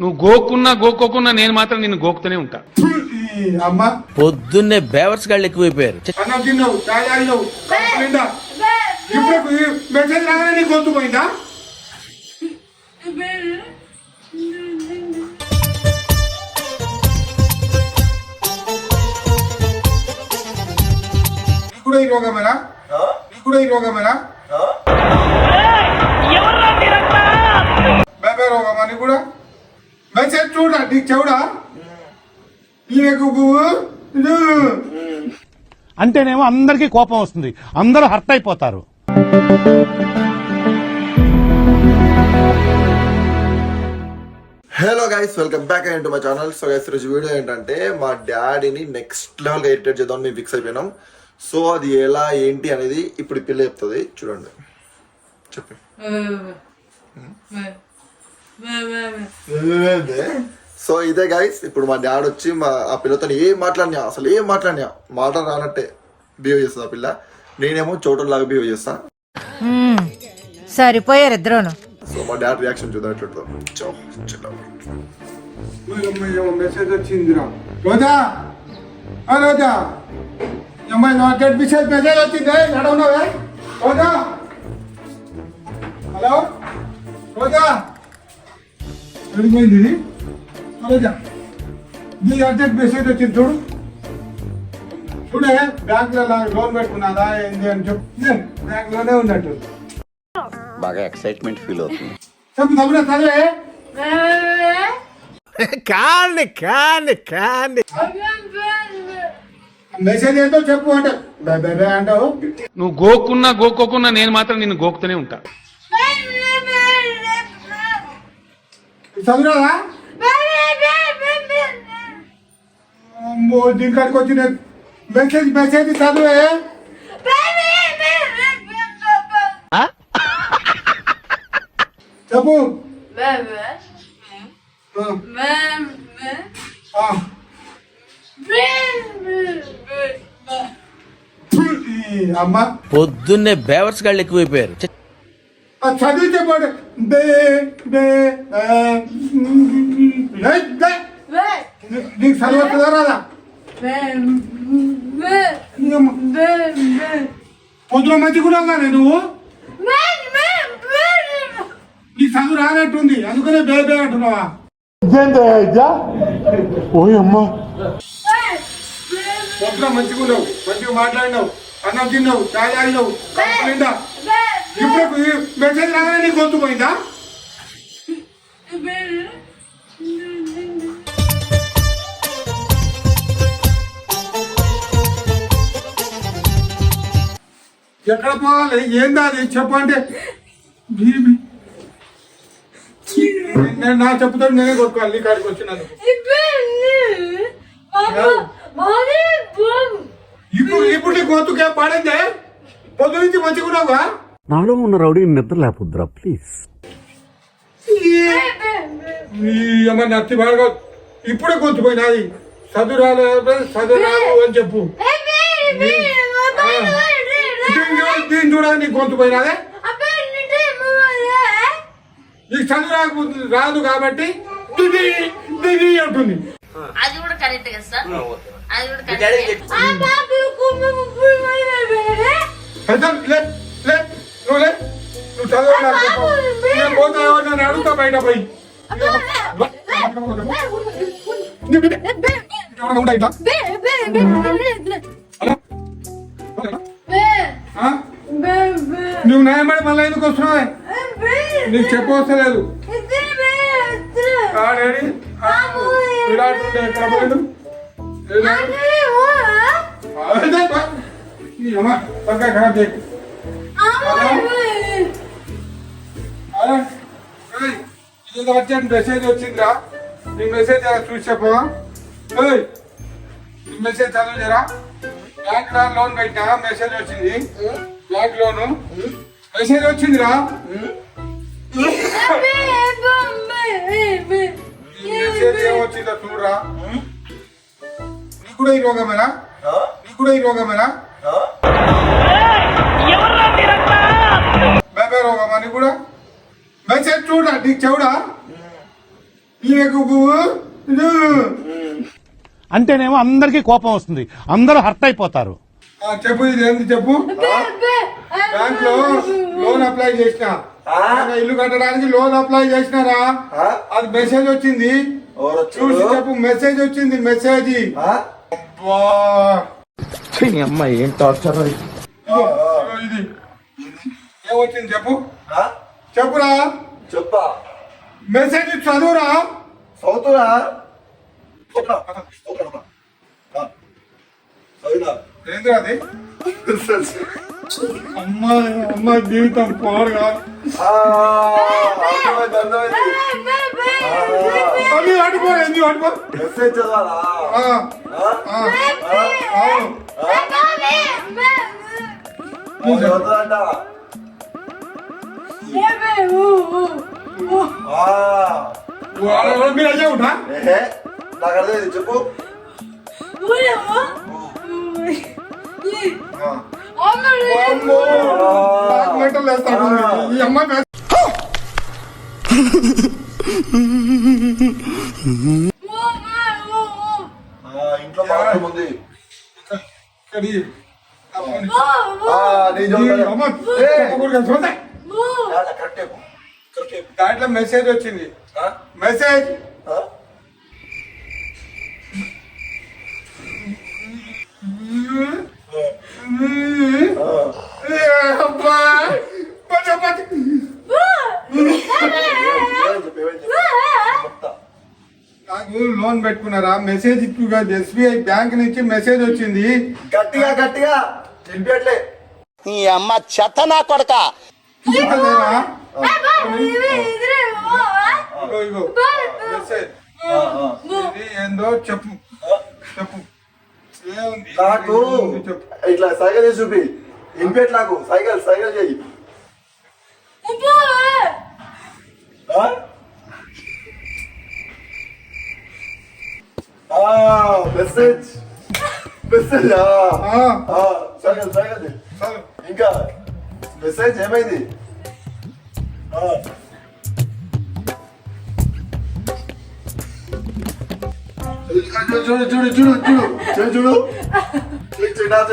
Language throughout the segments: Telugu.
నువ్వు గోక్కున్నా గోక్కోకున్నా నేను మాత్రం నిన్ను గోకుతూనే ఉంటా. ఈ అమ్మ. పొద్దున్నే బేవర్స్ గాళ్ళు ఎక్కువైపోయారు. అన్నం తిన్నావు ఇప్పుడు ఈ మెసేజ్ రాగానే నీకు గొంతు పోయిందా నీకు కూడా ఈ రోగమేనా? నీకు కూడా ఈ రోగమేనా? నీకు కూడా? మెసేజ్ చూడ నీకు చెవుడా? నీకు అంటేనేమో అందరికీ కోపం వస్తుంది. అందరూ హర్ట్ అయిపోతారు. హలో గైస్ వెల్కమ్ బ్యాక్ అయ్యి మై ఛానల్ సో గైస్ రోజు వీడియో ఏంటంటే మా డాడీని నెక్స్ట్ లెవెల్గా ఇరిటేట్ చేద్దాం మేము ఫిక్స్ అయిపోయినాం. సో అది ఎలా ఏంటి అనేది ఇప్పుడు పిల్ల చెప్తుంది. చూడండి. చెప్పి. సో ఇదే గైస్ ఇప్పుడు మా డాడ్ వచ్చి మా ఆ పిల్లతో ఏం మాట్లాడినా అసలు ఏం మాట్లాడినా మాట రానట్టే బిహేవ్ చేస్తుంది ఆ పిల్ల. నేనేమో చోటలాగా బిహేవ్ చేస్తా. సరిపోయారు ఇద్దరును. సో మా డాడ్ రియాక్షన్ చూద్దాం ఎట్లుంటుందో మెసేజ్ వచ్చిందిరా. రోజా? ఆ రోజా? అమ్మాయి నా డెడ్ మెసేజ్ మెసేజ్ వచ్చింది. నడవనవే. రోజా? హలో? రోజా? వెళ్ళిపోయింది ఇది. రోజా నీ అర్జెంట్ మెసేజ్ వచ్చింది చూడు. చూడే బ్యాంకులో లోన్ పెట్టుకున్నదా ఏంది అని చెప్పు. బ్యాంకులోనే ఉన్నట్టు. బాగా ఎక్సైట్మెంట్ ఫీల్ అవుతుంది. చెప్పు తమ్ముడే చదివే మెసేజ్ ఏంటో చెప్పు అంటే. అంటావు. నువ్వు గోక్కున్నా గోక్కోకున్నా నేను మాత్రం నిన్ను గోకుతూనే ఉంటా. చదువురాదా అమ్మో దీనికాడికి వచ్చిన మెసేజ్ మెసేజ్ చదువే. చెప్పు. అమ్మ. పొద్దున్నే బేవర్స్ గాళ్ళు ఎక్కువైపోయారు. చదివితే పాడు బే బే నీకు చదవట్లేదా రాదా పొద్దున మంచిగున్నావుగా నువ్వు నీకు చదువు రానట్టుంది అందుకనే బే బే అంటున్నావా పొద్దున మంచిగా మాట్లాడినావు అన్నం తిన్నావు చాయ్ తాగినావు నిండా ఇప్పుడు మెసేజ్ రాగానే నీకు గొంతు పోయిందా ఎక్కడ పోవాలి? ఏందా అది? చెప్పంటే బీబీ. నేను నా చెప్పుతాను నేనే కొట్టుకోవాలి. నీ కాడికి వచ్చినందుకు. ఇప్పుడు ఇప్పుడు నీ గొంతుకే పడిందే? పొద్దు నుంచి మంచిగున్నావా? నాలో ఉన్న రౌడీ నిద్ర లేపుద్రా ప్లీజ్ నత్తి ఇప్పుడే గొంతుపోయినాది చదువు రాలేదు చదువు రాదు అని చెప్పు. దీన్ని చూడ- దీన్ని చూడాలి నీకు గొంతుపోయినాదే నీకు చదువు రాదు కాబట్టి దిది దిది అంటుంది. అది కూడా కరెక్ట్ కదా సార్? అది కూడా కరెక్ట్ ఆ బాబు అయితే లే లే నువ్వు చదువు. నేను పోతా ఎవరు నన్ను అడుగుతా బయట పోయి. నీ బిడ్డ. ఎవరైనా ఉంటా ఇట్లా? హలో? ఆ? నువ్వు న్యాయపడి మళ్ళీ ఎందుకు వస్తున్నావే? నీకు చెప్పవస్తలేదు విరాట్ ఎక్కడ పోయిండు? పక్క ఖరాబ్ చేయకు ఇదేదో అర్జెంట్ మెసేజ్ వచ్చిందిరా. నీ మెసేజ్ చూసి చెప్పవా? ఏయ్, నీ మెసేజ్ చదువు జరా బ్యాంక్లో లోన్ పెట్టినా మెసేజ్ వచ్చింది. Bank loan. మెసేజ్ వచ్చిందిరా? మెసేజ్ ఏమొచ్చిందో చూడరా. నీకు కూడా ఈ రోగమేనా? నీకు కూడా ఈ రోగమేనా? బేబే రోగమా నీకు కూడా? మెసేజ్ చూడ నీకు చెవుడా. అంటేనేమో అందరికీ కోపం వస్తుంది. అందరూ హర్ట్ అయిపోతారు. ఆ, చెప్పు ఇది ఏంది చెప్పు? బ్యాంక్లో లోన్ అప్లై చేసిన. ఇల్లు కట్టడానికి లోన్ అప్లై చేసినారా? ఆ? అది మెసేజ్ వచ్చింది. ఎవరు చూసి చెప్పు మెసేజ్ వచ్చింది మెసేజ్. ఆ? అబ్బా. అమ్మాయి ఏం టార్చర్ ఇది. ఏమొచ్చింది చెప్పు? ఆ? చెప్పురా. చెప్పా. మెసేజ్ చదువురా. చదువుతురా ఏంటి అది? అమ్మాయి అమ్మాయి జీవితం పోరుగా. అటుపో ఏంది అటుపో మెసేజ్ చదవాలా? అవును. చదువుతా మీరు అయ్యే ఉంటా నాకు అర్థమైంది చెప్పు. ఈ అమ్మాయి ఇంట్లో బాత్రూమ్ ఉంది. అమ్మ! కరెక్టే. దాంట్లో మెసేజ్ వచ్చింది. మెసేజ్. నాకు లోన్ పెట్టుకున్నారా? మెసేజ్ ఇప్పుడు ఎస్బీఐ బ్యాంక్ నుంచి మెసేజ్ వచ్చింది. గట్టిగా గట్టిగా. తెలిపట్లే నీ అమ్మ చెత్త నా కొడక. ఏందో చెప్పు చెప్పు నాకు ఇట్లా సైకిల్ చేసి చూపి ఇన్పేట్ నాకు సైకిల్ సైకిల్ చేయి మెసేజ్ మెసేజ్ సైకిల్ సైకిల్ ఇంకా మెసేజ్ ఏమైంది? ఆ. చూడు చూడు చూడు చూడు చూడు చూడు చూడు.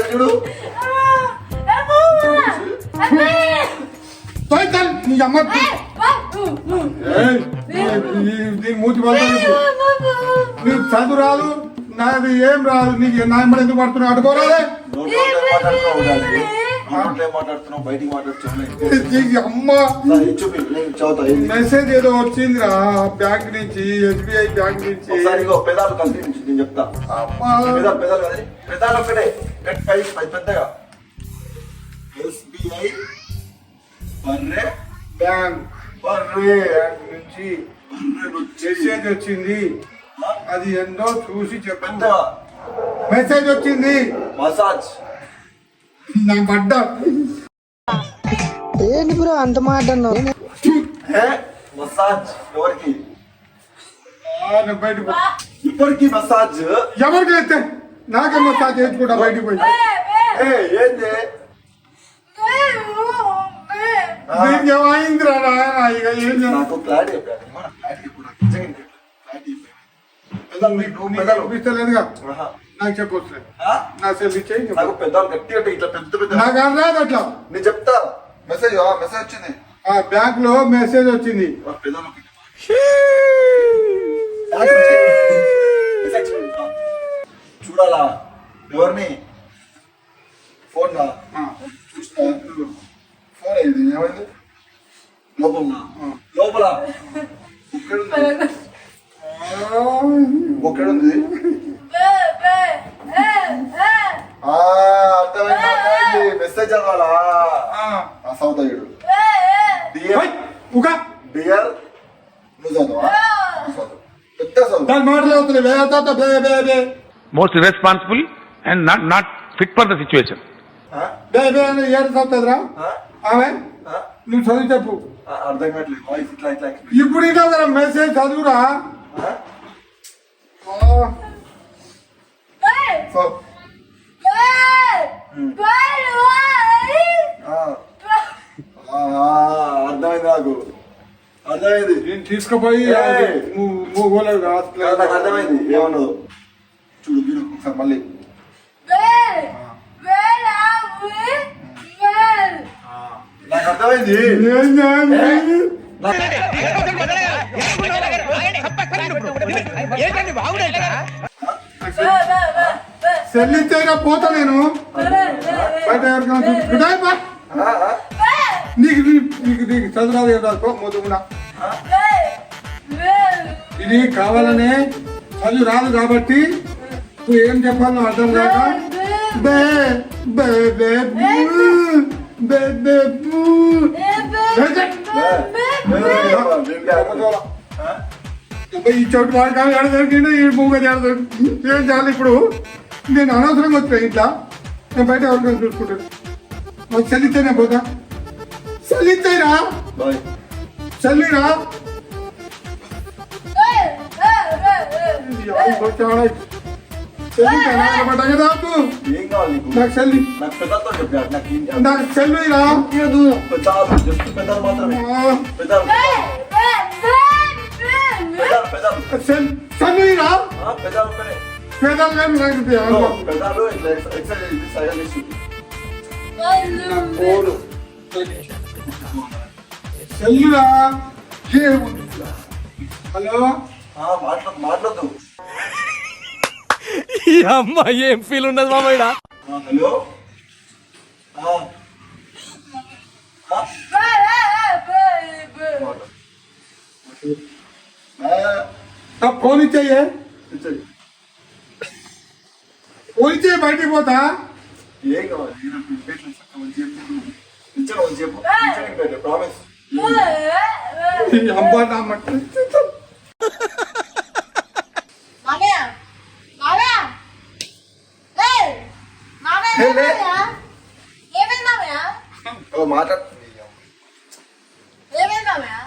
చూడు నా అమ్మ మూతి నీకు. చదువు రాదు నాది ఏం రాదు నీకు నా ఎందుకు పడుతున్నావు? ఏం మాట్లాడుతున్నావు? బయటికి మాట్లాడుతున్నావు? అమ్మ. చదువుతా? మెసేజ్ ఏదో వచ్చిందిరా బ్యాంక్ నుంచి ఎస్బీఐ బ్యాంక్ నుంచి. పెదాలు కలిసి నేను చెప్తా. పెదాలు పెదాలు కదా పెదాలు ఒక్కటే. పెద్దగా. ఎస్బిఐ బర్రె బ్యాంక్. బర్రె బ్యాంక్ నుంచి. మెసేజ్ వచ్చింది. అది ఏందో చూసి చెప్పండి మెసేజ్ వచ్చింది. మసాజ్. నా బడ్డ ఏంటి బ్రో అంత మాట మసాజ్ ఎవరికి? బయటకు ఎవరికి మసాజ్? ఎవరికి అయితే? నాకే మసాజ్ చేసుకుంటా బయటకు పోయి. ఏంది? ఏమైందిరా ఏం నాకు క్లారిటీ చెప్పాను క్లారిటీ ఇప్పుడు నిజంగా క్లారిటీ చెప్పాను పెద్దలు మీకు నాకు చెప్పొచ్చు? నా సెల్ ఇచ్చేయి చెప్పు. నాకు పెద్దలు గట్టి అంటే ఇట్లా పెద్ద పెద్ద నాకు అర్థం అట్లా. నేను చెప్తా. మెసేజ్ మెసేజ్ వచ్చింది. ఆ బ్యాంక్లో మెసేజ్ వచ్చింది. బ్యాగ్. చూడాలా? ఎవరిని? ఫోన్ నా ఆ, చూస్తా. ఫోన్ ఇది ఏమైంది? లోపల లోపల. ఒక్కడుంది ఒక్కడుంది. ఆ, అర్థమైంది మెసేజ్ చదవాలా డియర్. డియర్ నువ్వు చదవా పెద్ద చదువు దాని మాటలు అవుతుంది బే తాత, బే బే బే. Most responsible and not not fit for the situation? బే బే అని ఏడు చదువుతుందిరా ఆ? ఆమె? నువ్వు చదివి చెప్పు. అర్థం కావట్లేదు. ఇప్పుడు ఇదో కదా మెసేజ్ చదువురా ఆ? ఆ, సో, ఆ. ఆ, అర్థమైంది నాకు అర్థమైంది నేను తీసుకుపోయి. మూగోలేదు నాకు అర్థమైంది. ఏమన్నదో చూడు మీరు ఒకసారి మళ్ళీ. నాకు అర్థమైంది. చెల్లించైనా పోతా నేను. బయట ఎవరికైనా. నీకు నీకు నీకు చదువురాదు ఏం రాదు పో, మొద్దుకున్నా ఇది కావాలనే చదువు రాదు కాబట్టి నువ్వు ఏం చెప్పాలో అర్థం కాక బే బే బే బూ, బే ఈ చోటు వాడు కాదు ఎడ దొరికిండు ఈ దొరికింది ఏం చేయాలి ఇప్పుడు? నేను అనవసరంగా వచ్చా ఇంట్లో. నేను బయట ఎవరికైనా చూసుకుంటాను? మాకు చెల్లితేనే పోతా. చెల్లితేరా బాయ్. చెల్లిరా ఏం కావాలి నీకు నాకు చెల్లి నాకు పెద్దతో చెప్పా నాకు ఏం కావాలి? నాకు చెల్లిరా లేదు చాలు జస్ట్ పెద్దలు మాత్రమే ఆ, పెద్దలు పెద్దలు పెద్దలు చెల్- చెల్లిరా ఆ, పెద్దలు ఒక్కనే. పేదలు కానీ నాకు No, తెలియదు. పెద్దలు ఇట్లా ఎక్స- ఎక్సర్సైజ్ చేసి సైడ్ చేస్తుంది పోను. చెల్లిరా ఏముంది హలో ఆ, మాట్లా మాట్లాడదు ఏం ఫీల్ ఉండదు మామయ్య హలో? ఫోన్ ఇచ్చేయే. ఫోన్ ఇచ్చే బయటికి పోతా. ఏం కావాలి? ప్రామిస్ ఈ అబ్బా నా మట్టి మామయ్య మామయ్య ఏయ్ మామయ్య Hey, hey. ఏమైంది ఏమైంది మామయ్య ఓ మాట్లాడు ఏమైంది మామయ్య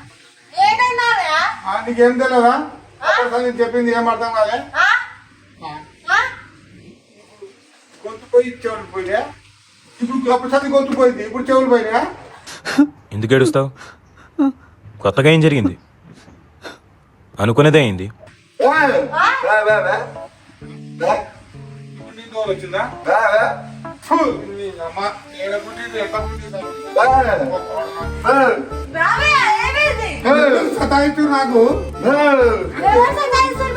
ఏమైంది మామయ్య ఆ, నీకేం తెలియదా అప్పుడు నేను చెప్పింది ఏం అర్థం కాలే? ఆ? ఆ? గొంతు పోయి చెవులు పోయినా ఇప్పుడు అప్పుడు గొంతు పోయింది. ఇప్పుడు చెవులు పోయినా ఎందుకు ఏడుస్తావు? కొత్తగా ఏం జరిగింది? అనుకునేదే అయింది. వచ్చిందా? సతాయిస్తూ నాకు? వే. ఎవరు సతాయిస్తారు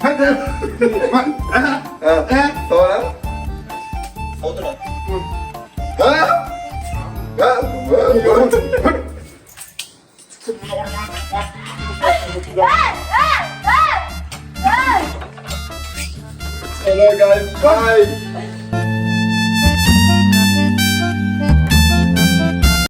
మామయ్య వే, వే, వే, వే, వే. వస్తా, వే, వే. ఆ, ఏమైంది మామయ్య ఏం చేయాలి చెప్పు నా ఫోన్ చేయి నేను పడుకో. ఈ ఫోన్ కానీ సో గాయ్స్ మా డాడీకి ఏం చేస్తుందో చెప్తా చూడండి ఆ, ఇదే, నేను చెప్తాను ఇప్పుడు తీసుకుంటాను ఏం కాదు వీడియో? ఈ అమ్మాయి వీడియో పడతావు. దానికి చెప్తాను దానికి ఏకం అప్డేట్ మెసేజ్ చదవాలా? నీకు టిక్కా వచ్చింది, ఏందే? నీకు మెసేజ్ బాయ్ బాయ్ బాయ్ ఏందే? ఆ? చదువు రాదు నీకు ఆ? ఆ? ఆ, చదవాలా? చదువుతున్నా. ఆ? ఆ? ఆ? ఏయ్, ఏయ్, ఏయ్, ఏయ్. Hello guys, bye.